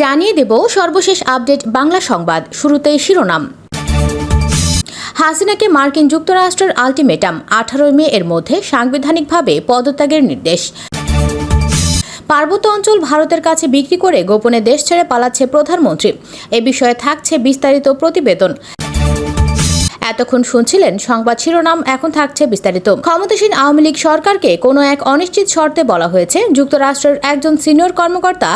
জানিয়ে দেব সর্বশেষ আপডেট বাংলা সংবাদ, শুরুতেই শিরোনাম। হাসিনাকে মার্কিন যুক্তরাষ্ট্রের আলটিমেটাম, আঠারোই মে এর মধ্যে সাংবিধানিকভাবে পদত্যাগের নির্দেশ। পার্বত্য অঞ্চল ভারতের কাছে বিক্রি করে গোপনে দেশ ছেড়ে পালাচ্ছে প্রধানমন্ত্রী। এ বিষয়ে থাকছে বিস্তারিত প্রতিবেদন। এতক্ষণ শুনছিলেন সংবাদ শিরোনাম, এখন থাকছে বিস্তারিত। ক্ষমতাসীন আওয়ামী লীগ সরকারকে কোনো এক অনিশ্চিত শর্তে বলা হয়েছে, যুক্তরাষ্ট্রের একজন সিনিয়র কর্মকর্তা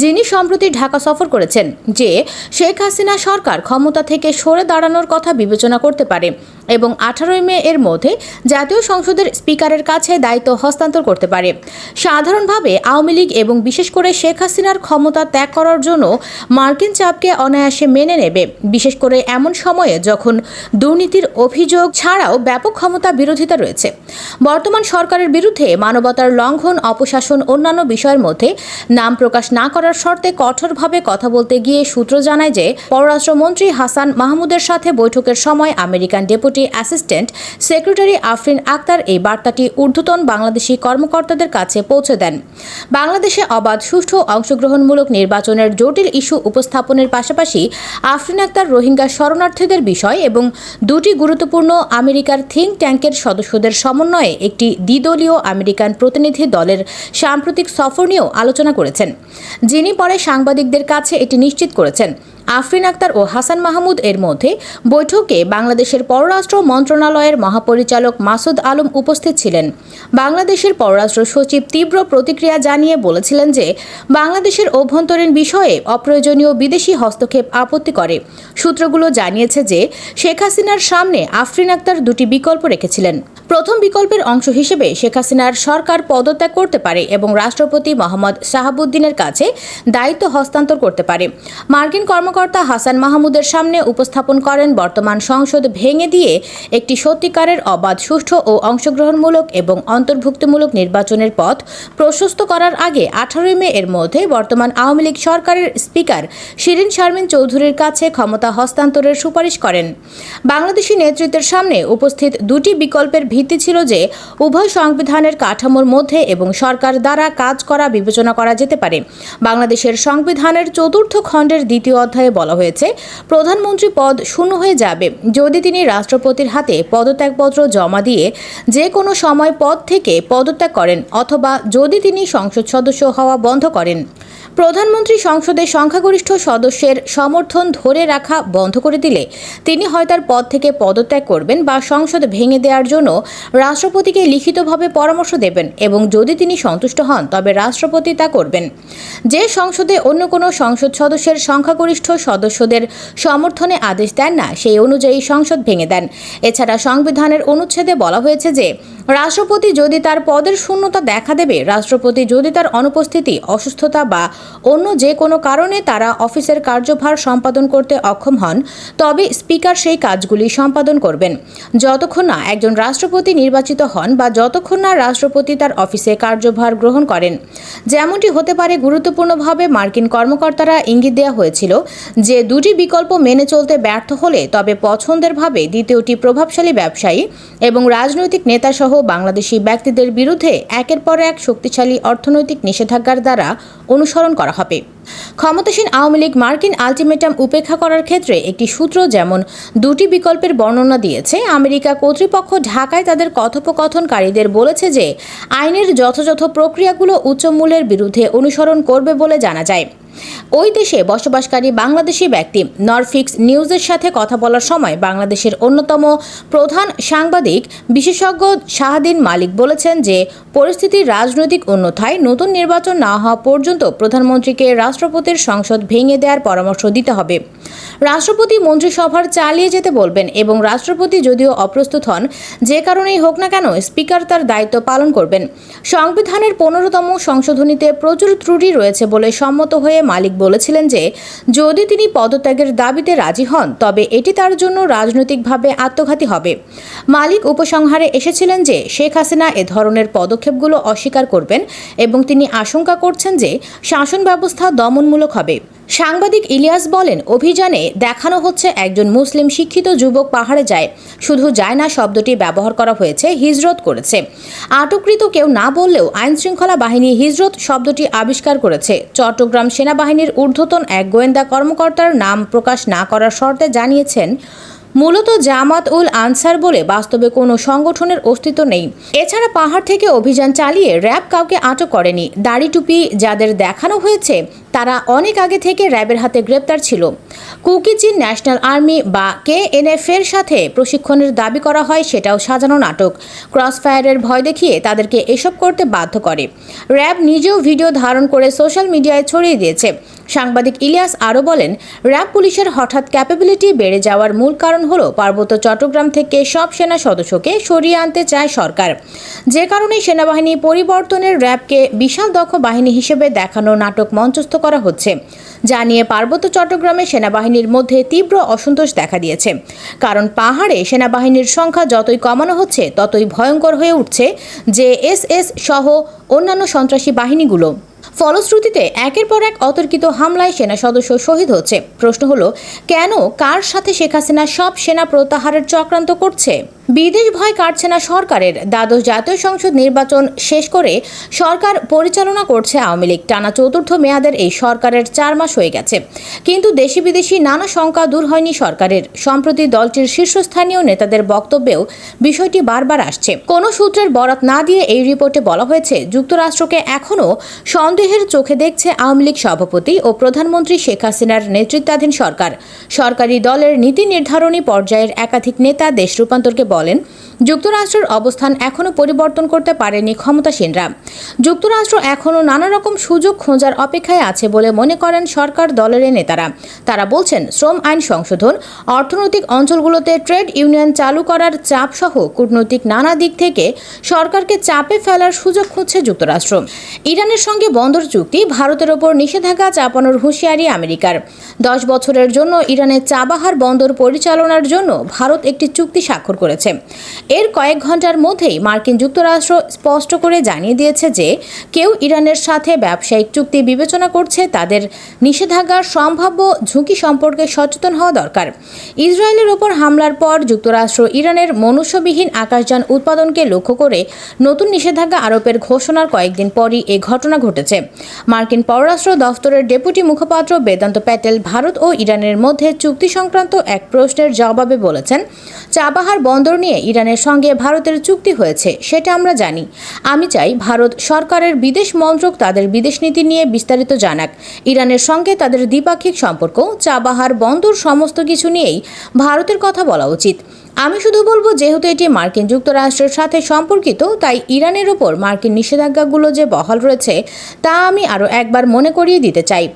যিনি সম্প্রতি ঢাকা সফর করেছেন, যে শেখ হাসিনা সরকার ক্ষমতা থেকে সরে দাঁড়ানোর কথা বিবেচনা করতে পারে এবং আঠারোই মে এর মধ্যে জাতীয় সংসদের স্পিকারের কাছে দায়িত্ব হস্তান্তর করতে পারে। সাধারণভাবে আওয়ামী লীগ এবং বিশেষ করে শেখ হাসিনার ক্ষমতা ত্যাগ করার জন্য মার্কিন চাপকে অনায়াসে মেনে নেবে, বিশেষ করে এমন সময়ে যখন দুর্নীতির অভিযোগ ছাড়াও ব্যাপক ক্ষমতা বিরোধিতা রয়েছে। বর্তমান সরকারের বিরুদ্ধে মানবতার লঙ্ঘন, অপশাসন, অন্যান্য বিষয়ের মধ্যে নাম প্রকাশ না করার শর্তে কঠোরভাবে কথা বলতে গিয়ে সূত্র জানায় যে পররাষ্ট্রমন্ত্রী হাসান মাহমুদের সাথে বৈঠকের সময় American deputy assistant secretary Afreen Akhter এই বার্তাটি ঊর্ধ্বতন বাংলাদেশি কর্মকর্তাদের কাছে পৌঁছে দেন। বাংলাদেশে অবাধ, সুষ্ঠু, অংশগ্রহণমূলক নির্বাচনের জটিল ইস্যু উপস্থাপনের পাশাপাশি আফরিন আক্তার রোহিঙ্গা শরণার্থীদের বিষয় এবং দুটি গুরুত্বপূর্ণ আমেরিকার থিঙ্ক ট্যাঙ্কের সদস্যদের সমন্বয়ে একটি দ্বিদলীয় আমেরিকান প্রতিনিধি দলের সাম্প্রতিক সফর নিয়েও আলোচনা করেছেন। যিনি পরে সাংবাদিকদের কাছে এটি নিশ্চিত করেছেন। আফরিন আক্তার ও হাসান মাহমুদ এর মধ্যে বৈঠকে বাংলাদেশের পররাষ্ট্র মন্ত্রণালয়ের মহাপরিচালক মাসুদ আলম উপস্থিত ছিলেন। বাংলাদেশের পররাষ্ট্র সচিব তীব্র প্রতিক্রিয়া জানিয়ে বলেছিলেন যে, বাংলাদেশের অভ্যন্তরীণ বিষয়ে অপ্রয়োজনীয় বিদেশি হস্তক্ষেপ আপত্তি করে। সূত্রগুলো জানিয়েছে যে, শেখ হাসিনার সামনে আফরিন আক্তার দুটি বিকল্প রেখেছিলেন। প্রথম বিকল্পের অংশ হিসেবে শেখ হাসিনার সরকার পদত্যাগ করতে পারে এবং রাষ্ট্রপতি মোহাম্মদ শাহাবুদ্দিনের কাছে দায়িত্ব হস্তান্তর করতে পারে। মার্কিন কর্মকর্তা হাসান মাহমুদের সামনে উপস্থাপন করেন বর্তমান সংসদ ভেঙে দিয়ে একটি সত্যিকারের অবাধ, সুষ্ঠু ও অংশগ্রহণমূলক এবং অন্তর্ভুক্তিমূলক নির্বাচনের পথ প্রশস্ত করার আগে আঠারোই মে এর মধ্যে বর্তমান আওয়ামী লীগ সরকারের স্পিকার শিরিন শারমিন চৌধুরীর কাছে ক্ষমতা হস্তান্তরের সুপারিশ করেন। বাংলাদেশি নেতৃত্বের সামনে উপস্থিত দুটি বিকল্পের ভিত্তি ছিল যে, উভয় সংবিধানের কাঠামোর মধ্যে এবং সরকার দ্বারা কাজ করা, বিবেচনা করা যেতে পারে। বাংলাদেশের সংবিধানের চতুর্থ খণ্ডের দ্বিতীয় অধ্যায়ে বলা হয়েছে, প্রধানমন্ত্রী পদ শূন্য হয়ে যাবে। যদি তিনি রাষ্ট্রপতির হাতে পদত্যাগপত্র জমা দিয়ে যে কোনো সময় পদ থেকে পদত্যাগ করেন অথবা যদি তিনি সংসদ সদস্য হওয়া বন্ধ করেন। প্রধানমন্ত্রী সংসদের সংখ্যাগরিষ্ঠ সদস্যের সমর্থন ধরে রাখা বন্ধ করে দিলে তিনি হয় তার পদ থেকে পদত্যাগ করবেন বা সংসদ ভেঙে দেওয়ার জন্য রাষ্ট্রপতিকে লিখিতভাবে পরামর্শ দেবেন এবং যদি তিনি সন্তুষ্ট হন, তবে রাষ্ট্রপতি তা করবেন। যে সংসদে অন্য কোনো সংসদ সদস্যের সংখ্যাগরিষ্ঠ সদস্যদের সমর্থনে আদেশ দেন না, সেই অনুযায়ী সংসদ ভেঙে দেন। এছাড়া সংবিধানের অনুচ্ছেদে বলা হয়েছে যে, রাষ্ট্রপতি যদি তার পদের শূন্যতা দেখা দেবে, রাষ্ট্রপতি যদি তার অনুপস্থিতি, অসুস্থতা বা অন্য যে কোনো কারণে তারা অফিসের কার্যভার সম্পাদন করতে অক্ষম হন, তবে স্পিকার সেই কাজগুলি সম্পাদন করবেন। যতক্ষণ না একজন রাষ্ট্রপতি নির্বাচিত হন বা যতক্ষণ না রাষ্ট্রপতি তার অফিসে কার্যভার গ্রহণ করেন। যেমনটি হতে পারে গুরুত্বপূর্ণভাবে মার্কিন কর্মকর্তারা ইঙ্গিত দেওয়া হয়েছিল যে দুটি বিকল্প মেনে চলতে ব্যর্থ হলে তবে পছন্দের ভাবে দ্বিতীয়টি প্রভাবশালী ব্যবসায়ী এবং রাজনৈতিক নেতাসহ বাংলাদেশি ব্যক্তিদের বিরুদ্ধে একের পর এক শক্তিশালী অর্থনৈতিক নিষেধাজ্ঞার দ্বারা অনুসরণ করা হবে। ক্ষমতাসীন আওয়ামী লীগ মার্কিন আলটিমেটাম উপেক্ষা করার ক্ষেত্রে একটি সূত্র যেমন দুটি বিকল্পের বর্ণনা দিয়েছে, আমেরিকা কর্তৃপক্ষ ঢাকায় তাদের কথোপকথনকারীদের বলেছে যে, আইনের যথাযথ প্রক্রিয়াগুলো উচ্চমূল্যের বিরুদ্ধে অনুসরণ করবে বলে জানা যায়। ওই দেশে বসবাসকারী বাংলাদেশি ব্যক্তি নরফিক্স নিউজের সাথে কথা বলার সময় বাংলাদেশের অন্যতম প্রধান সাংবাদিক বিশেষজ্ঞ শাহাদিন মালিক বলেছেন যে পরিস্থিতির রাজনৈতিক অন্যথায় নতুন নির্বাচন না হওয়া পর্যন্ত প্রধানমন্ত্রীকে রাষ্ট্রপতির সংসদ ভেঙে দেওয়ার পরামর্শ দিতে হবে। রাষ্ট্রপতি মন্ত্রিসভার চালিয়ে যেতে বলবেন এবং রাষ্ট্রপতি যদিও অপ্রস্তুত হন, যে কারণেই হোক না কেন স্পিকার তার দায়িত্ব পালন করবেন। সংবিধানের পনেরোতম সংশোধনীতে প্রচুর ত্রুটি রয়েছে বলে সম্মত হয়ে মালিক বলেছিলেন যে, যদি তিনি পদত্যাগের দাবিতে রাজি হন, তবে এটি তার জন্য রাজনৈতিকভাবে আত্মঘাতী হবে। মালিক উপসংহারে এসেছিলেন যে, শেখ হাসিনা এ ধরনের পদক্ষেপগুলো অস্বীকার করবেন এবং তিনি আশঙ্কা করছেন যে শাসন ব্যবস্থা দমনমূলক হবে। সাংবাদিক ইলিয়াস বলেন, অভিযানে দেখানো হচ্ছে একজন মুসলিম শিক্ষিত যুবক পাহাড়ে যায়। শুধু যায় না, শব্দটি ব্যবহার করা হয়েছে, হিজরত করেছে। আটককৃত কেউ না বললেও আইন শৃঙ্খলা বাহিনী হিজরত শব্দটি আবিষ্কার করেছে। চট্টগ্রাম সেনাবাহিনীর ঊর্ধ্বতন এক গোয়েন্দা কর্মকর্তার নাম প্রকাশ না করার শর্তে জানিয়েছেন, মূলত জামাত উল আনসার বলে বাস্তবে কোনো সংগঠনের অস্তিত্ব নেই। এছাড়া পাহাড় থেকে অভিযান চালিয়ে র্যাব কাউকে আটক করেনি। দাড়ি টুপি যাদের দেখানো হয়েছে তারা অনেক আগে থেকে র্যাবের হাতে গ্রেপ্তার ছিল। কুকিচিন ন্যাশনাল আর্মি বা কেএনএফ এর সাথে প্রশিক্ষণের দাবি করা হয় সেটাও সাজানো নাটক। ক্রস ফায়ারের ভয় দেখিয়ে তাদেরকে এসব করতে বাধ্য করে। র্যাব নিজেও ভিডিও ধারণ করে সোশ্যাল মিডিয়ায় ছড়িয়ে দিয়েছে। সাংবাদিক ইলিয়াস আরও বলেন, র্যাব পুলিশের হঠাৎ ক্যাপাবিলিটি বেড়ে যাওয়ার মূল কারণ হল পার্বত্য চট্টগ্রাম থেকে সব সেনা সদস্যকে সরিয়ে আনতে চায় সরকার। যে কারণে সেনাবাহিনী পরিবর্তনের র্যাবকে বিশাল দক্ষ বাহিনী হিসেবে দেখানো নাটক মঞ্চস্থ করা হচ্ছে। যা নিয়ে পার্বত্য চট্টগ্রামে সেনাবাহিনীর মধ্যে তীব্র অসন্তোষ দেখা দিয়েছে। কারণ পাহাড়ে সেনাবাহিনীর সংখ্যা যতই কমানো হচ্ছে, ততই ভয়ঙ্কর হয়ে উঠছে যে এস এস সহ অন্যান্য সন্ত্রাসী বাহিনীগুলো। ফলশ্রুতিতে একের পর এক অতর্কিত হামলায় সেনা সদস্য শহীদ হচ্ছে। প্রশ্ন হলো, কেন, কার সাথে শেখ হাসিনা সব সেনা প্রত্যাহারের চক্রান্ত করছে? বিদেশ ভয় কাটছে না সরকারের। দ্বাদশ জাতীয় সংসদ নির্বাচন শেষ করে সরকার পরিচালনা করছে আওয়ামী লীগ। টানা চতুর্থ মেয়াদের এই সরকারের চার মাস হয়ে গেছে। কিন্তু দেশি বিদেশি নানা শঙ্কা দূর হয়নি সরকারের। সম্প্রতি দলটির শীর্ষস্থানীয় নেতাদের বক্তব্যেও বিষয়টি বারবার আসছে। কোনো সূত্রের বরাত না দিয়ে এই রিপোর্টে বলা হয়েছে, যুক্তরাষ্ট্রকে এখনও সন্দেহের চোখে দেখছে আওয়ামী লীগ সভাপতি ও প্রধানমন্ত্রী শেখ হাসিনার নেতৃত্বাধীন সরকার। সরকারি দলের নীতি নির্ধারণী পর্যায়ের একাধিক নেতা দেশ রূপান্তরকে বলেন, যুক্তরাষ্ট্রের অবস্থান এখনও পরিবর্তন করতে পারেনি ক্ষমতাসীনরা। যুক্তরাষ্ট্র এখনও নানা রকম সুযোগ খোঁজার অপেক্ষায় আছে বলে মনে করেন সরকার দলের নেতারা। তারা বলছেন, শ্রম আইন সংশোধন, অর্থনৈতিক অঞ্চলগুলোতে ট্রেড ইউনিয়ন চালু করার চাপ সহ কূটনৈতিক নানা দিক থেকে সরকারকে চাপে ফেলার সুযোগ খুঁজছে যুক্তরাষ্ট্র। ইরানের সঙ্গে বন্দর চুক্তি ভারতের ওপর নিষেধাজ্ঞা চাপানোর হুঁশিয়ারি আমেরিকার। দশ বছরের জন্য ইরানের চাবাহার বন্দর পরিচালনার জন্য ভারত একটি চুক্তি স্বাক্ষর করেছে। এর কয়েক ঘণ্টার মধ্যেই মার্কিন যুক্তরাষ্ট্র স্পষ্ট করে জানিয়ে দিয়েছে যে, কেউ ইরানের সাথে ব্যবসায়িক চুক্তি বিবেচনা করছে, তাদের নিষেধাজ্ঞার সম্ভাব্য ঝুঁকি সম্পর্কে সচেতন হওয়া দরকার। ইসরায়েলের ওপর হামলার পর যুক্তরাষ্ট্র ইরানের মনুষ্যবিহীন আকাশযান উৎপাদনকে লক্ষ্য করে নতুন নিষেধাজ্ঞা আরোপের ঘোষণার কয়েকদিন পরই এ ঘটনা ঘটেছে। মার্কিন পররাষ্ট্র দফতরের ডেপুটি মুখপাত্র বেদান্ত প্যাটেল ভারত ও ইরানের মধ্যে চুক্তি সংক্রান্ত এক প্রশ্নের জবাবে বলেছেন চাবাহার বন্দর নিয়ে ইরানের সঙ্গে ভারতের চুক্তি হয়েছে, সেটা আমরা জানি। আমি চাই ভারত সরকারের বিদেশ মন্ত্রক তাদের বিদেশ নীতি নিয়ে বিস্তারিত জানাক। ইরানের সঙ্গে তাদের দ্বিপাক্ষিক সম্পর্ক চাবাহার বন্দর সমস্ত কিছু নিয়েই ভারতের কথা বলা উচিত। আমি শুধু বলব, যেহেতু এটি মার্কিন যুক্তরাষ্ট্রের সাথে সম্পর্কিত, তাই ইরানের ওপর মার্কিন নিষেধাজ্ঞাগুলো যে বহাল রয়েছে, তা আমি আরও একবার মনে করিয়ে দিতে চাই।